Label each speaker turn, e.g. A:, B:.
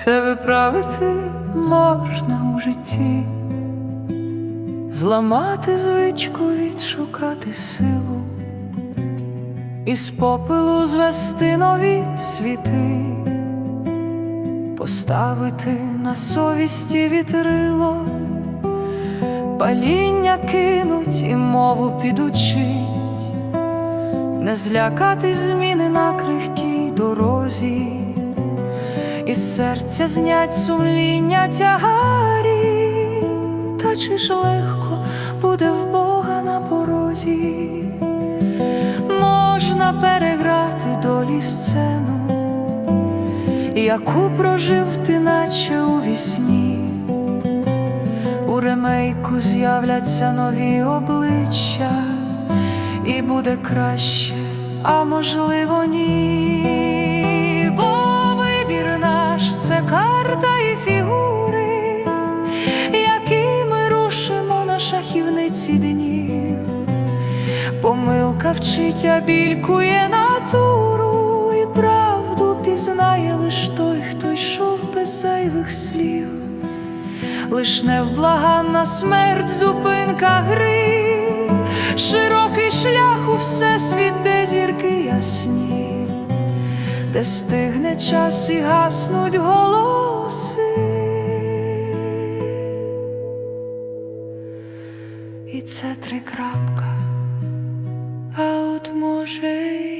A: Все виправити можна у житті, зламати звичку, відшукати силу, із попелу звести нові світи, поставити на совісті вітрило, паління кинуть і мову підучить, не злякати зміни на крихкій дорозі. Із серця знять сумління тягарі, та чи ж легко буде в Бога на порозі, можна переграти долі сцену, яку прожив ти, наче у вісні, у ремейку з'являться нові обличчя, і буде краще, а можливо, ні. Помилка вчить, а бількує натуру, і правду пізнає лиш той, хто йшов без зайвих слів. Лиш невблаганна смерть, зупинка гри, широкий шлях у всесвіт, де зірки ясні, де стигне час і гаснуть голоси. І це три крапка, а от може й ні.